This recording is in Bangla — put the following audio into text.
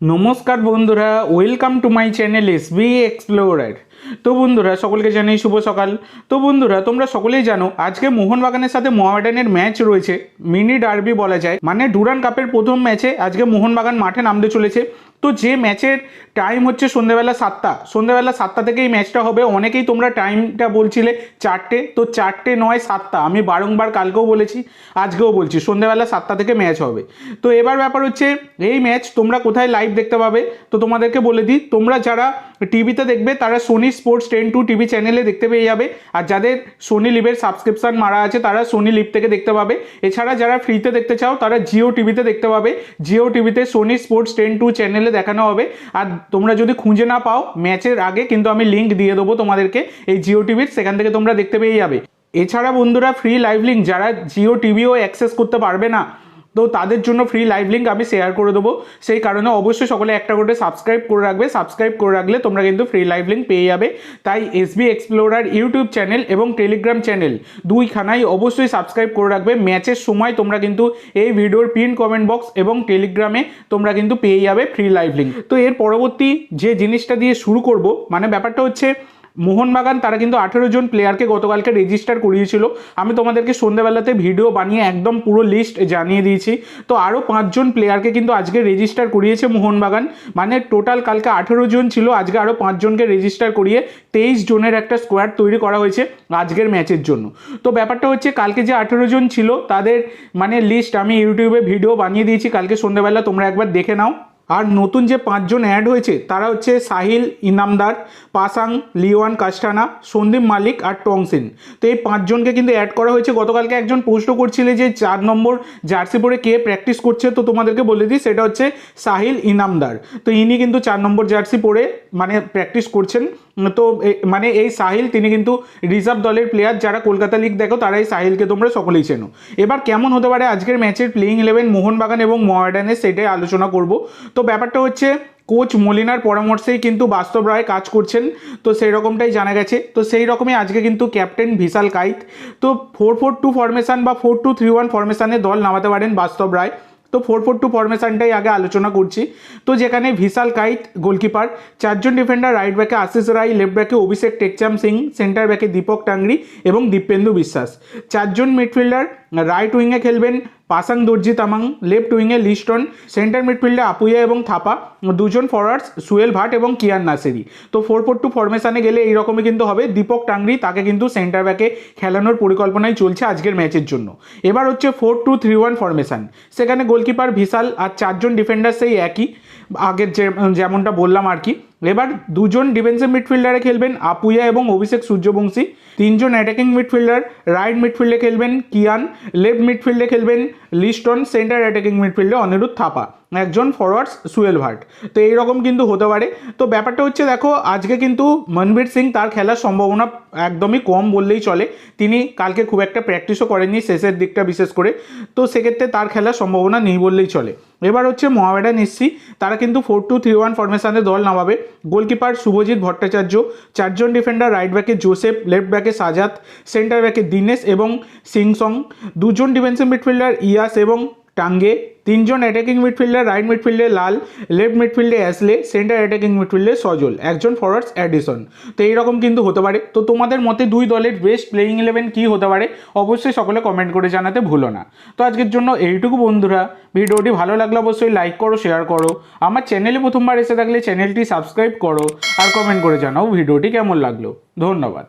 নমস্কার বন্ধুরা welcome to my channel S B explorer তো বন্ধুরা, সকলকে জানাই শুভ সকাল। তো বন্ধুরা, তোমরা সকলেই জানো, আজকে মোহনবাগানের সাথে মোহামেডানের ম্যাচ রয়েছে। মিনি ডার্বি বলা যায়। মানে ডুরান কাপের প্রথম ম্যাচে আজকে মোহনবাগান মাঠে নামতে চলেছে। তো যে ম্যাচের টাইম হচ্ছে সন্ধ্যেবেলা সাতটা সন্ধ্যেবেলা সাতটা থেকে এই ম্যাচটা হবে। অনেকেই তোমরা টাইমটা বলছিলে চারটে, তো চারটে নয়, সাতটা। আমি বারংবার কালকেও বলেছি, আজকেও বলছি সন্ধ্যেবেলা সাতটা থেকে ম্যাচ হবে। তো এবার ব্যাপার হচ্ছে, এই ম্যাচ তোমরা কোথায় লাইভ দেখতে পাবে? তো তোমাদেরকে বলে দিই, তোমরা যারা টিভিতে দেখবে, তারা Sony sports ten two TV চ্যানেলে দেখতে পেয়ে যাবে। আর যাদের সোনি লিভের সাবস্ক্রিপশন মারা আছে, তারা সোনি লিভ থেকে দেখতে পাবে। এছাড়া যারা ফ্রিতে দেখতে চাও, তারা জিও টিভিতে দেখতে পাবে। জিও টিভিতে সোনি স্পোর্টস টেন টু চ্যানেলে দেখানো হবে। আর তোমরা যদি খুঁজে না পাও, ম্যাচের আগে কিন্তু আমি লিঙ্ক দিয়ে দেবো তোমাদেরকে এই জিও টিভির সেখান থেকে তোমরা দেখতে পেয়ে যাবে। এছাড়া বন্ধুরা ফ্রি লাইভ লিঙ্ক যারা জিও টিভিও অ্যাক্সেস করতে পারবে না তো তাদের জন্য ফ্রি লাইভ লিঙ্ক আমি শেয়ার করে দেবো। সেই কারণে অবশ্যই সকলে একটা করে সাবস্ক্রাইব করে রাখবে। সাবস্ক্রাইব করে রাখলে তোমরা কিন্তু ফ্রি লাইভ লিঙ্ক পেয়ে যাবে। তাই S B explorer YouTube channel এবং টেলিগ্রাম চ্যানেল দুইখানাই অবশ্যই সাবস্ক্রাইব করে রাখবে। ম্যাচের সময় তোমরা কিন্তু এই ভিডিওর পিন কমেন্ট বক্স এবং টেলিগ্রামে তোমরা কিন্তু পেয়ে যাবে ফ্রি লাইভ লিঙ্ক তো এর পরবর্তী যে জিনিসটা দিয়ে শুরু করব মানে ব্যাপারটা হচ্ছে মোহনবাগান, তারা কিন্তু আঠেরো জন প্লেয়ারকে গতকালকে রেজিস্টার করিয়েছিল। আমি তোমাদেরকে সন্ধ্যাবেলাতে ভিডিও বানিয়ে একদম পুরো লিস্ট জানিয়ে দিয়েছি। তো আরও পাঁচজন প্লেয়ারকে কিন্তু আজকে রেজিস্টার করিয়েছে মোহনবাগান। মানে টোটাল কালকে আঠেরো জন ছিল, আজকে আরও পাঁচজনকে রেজিস্টার করিয়ে তেইশ জনের একটা স্কোয়াড তৈরি করা হয়েছে আজকের ম্যাচের জন্য। তো ব্যাপারটা হচ্ছে, কালকে যে আঠেরো জন ছিল, তাদের মানে লিস্ট আমি ইউটিউবে ভিডিও বানিয়ে দিয়েছি। কালকে সন্ধ্যাবেলা তোমরা একবার দেখে নাও। আর নতুন যে পাঁচজন অ্যাড হয়েছে, তারা হচ্ছে সাহিল, ইনামদার, পাসাং, লিওয়ান, কাস্টানা, সন্দীপ মালিক আর টংসিন। তো এই পাঁচজনকে কিন্তু অ্যাড করা হয়েছে। গতকালকে একজন পোস্টও করছিলে যে চার নম্বর জার্সি পরে কে প্র্যাকটিস করছে, তো তোমাদেরকে বলে দিই, সেটা হচ্ছে সাহিল, ইনামদার। তো ইনি কিন্তু চার নম্বর জার্সি পরে মানে প্র্যাকটিস করছেন। তো মানে এই সাহিল, তিনি কিন্তু রিজার্ভ দলের প্লেয়ার যারা কলকাতা লিগ দেখো, তারা এই সাহিলকে তোমরা সকলেই চেনো। এবার কেমন হতে পারে আজকের ম্যাচের প্লেইং ইলেভেন মোহনবাগান এবং মহাডানের সেটাই আলোচনা করব। তো ব্যাপারটা হচ্ছে, কোচ মলিনার পরামর্শেই কিন্তু বাস্তব রায় কাজ করছেন। তো সেই রকমটাই জানা গেছে। তো সেই রকমই আজকে কিন্তু ক্যাপ্টেন ভিশাল কাইত। তো ফোর ফোর টু ফরমেশন বা ফোর টু থ্রি ওয়ান ফরমেশানে দল নামাতে পারেন বাস্তব রায়। তো ফোর ফোর টু ফরমেশনটাই আগে আলোচনা করছি। তো যেখানে ভিশাল কাইত গোলকিপার, চারজন ডিফেন্ডার রাইট ব্যাকে আশিস রায় লেফট ব্যাকে অভিষেক টেকচাম সিং সেন্টার ব্যাকে দীপক টাংরি এবং দীপেন্দু বিশ্বাস। চারজন মিডফিল্ডার রাইট উইংয়ে খেলবেন পাসাং, দর্জি, তামাং লেফট উইংয়ে লিস্টন সেন্টার মিডফিল্ডে আপুইয়া এবং থাপা, দুজন ফরওয়ার্ডস সুয়েল ভাট এবং কিয়ান নাসেরি। তো ফোর ফোর টু ফরমেশানে গেলে এইরকমই কিন্তু হবে। দীপক টাংরি, তাকে কিন্তু সেন্টার ব্যাকে খেলানোর পরিকল্পনাই চলছে আজকের ম্যাচের জন্য। এবার হচ্ছে four two three one formation সেখানে গোলকিপার ভিশাল আর চারজন ডিফেন্ডার সেই একই। আগের যেমনটা বললাম আর কি। এবার দুজন ডিফেন্সিভ মিডফিল্ডারে খেলবেন আপুয়া এবং অভিষেক সূর্যবংশী। তিনজন অ্যাটাকিং মিডফিল্ডার রাইট মিডফিল্ডে খেলবেন কিয়ান লেফট মিডফিল্ডে খেলবেন লিস্টন সেন্টার অ্যাটাকিং মিডফিল্ডে অনিরুদ্ধ থাপা। একজন ফরওয়ার্ডস সুয়েল ভাট। তো এইরকম কিন্তু হতে পারে। তো ব্যাপারটা হচ্ছে দেখো, আজকে কিন্তু মনবীর সিং তার খেলার সম্ভাবনা একদমই কম বললেই চলে। তিনি কালকে খুব একটা প্র্যাকটিসও করেননি শেষের দিকটা বিশেষ করে। তো সেক্ষেত্রে তার খেলার সম্ভাবনা নেই বললেই চলে। এবার হচ্ছে মহাবেডা এসসি, তারা কিন্তু ফোর টু থ্রি ওয়ান ফর্মেশানে দল নামাবে। গোলকিপার শুভজিৎ ভট্টাচার্য, চারজন ডিফেন্ডার রাইট ব্যাকে জোসেফ লেফট ব্যাকে সাজাত সেন্টার ব্যাকে দীনেশ এবং সিংসং দুজন ডিফেন্সিভ মিডফিল্ডার ইয়াস এবং টাঙ্গে। তিনজন অ্যাটাকিং মিডফিল্ডার রাইট মিডফিল্ডে লাল লেফট মিডফিল্ডে অ্যাসলে সেন্টার অ্যাটাকিং মিডফিল্ডে সজল, একজন ফরওয়ার্ডস অ্যাডিসন তো এইরকম কিন্তু হতে পারে। তো তোমাদের মতে দুই দলের বেস্ট প্লেয়িং ইলেভেন কী হতে পারে? অবশ্যই সকলে কমেন্ট করে জানাতে ভুলো না। তো আজকের জন্য এইটুকু বন্ধুরা। ভিডিওটি ভালো লাগলে অবশ্যই লাইক করো শেয়ার করো। আমার চ্যানেলে প্রথমবার এসে থাকলে চ্যানেলটি সাবস্ক্রাইব করো। আর কমেন্ট করে জানাও ভিডিওটি কেমন লাগল। ধন্যবাদ।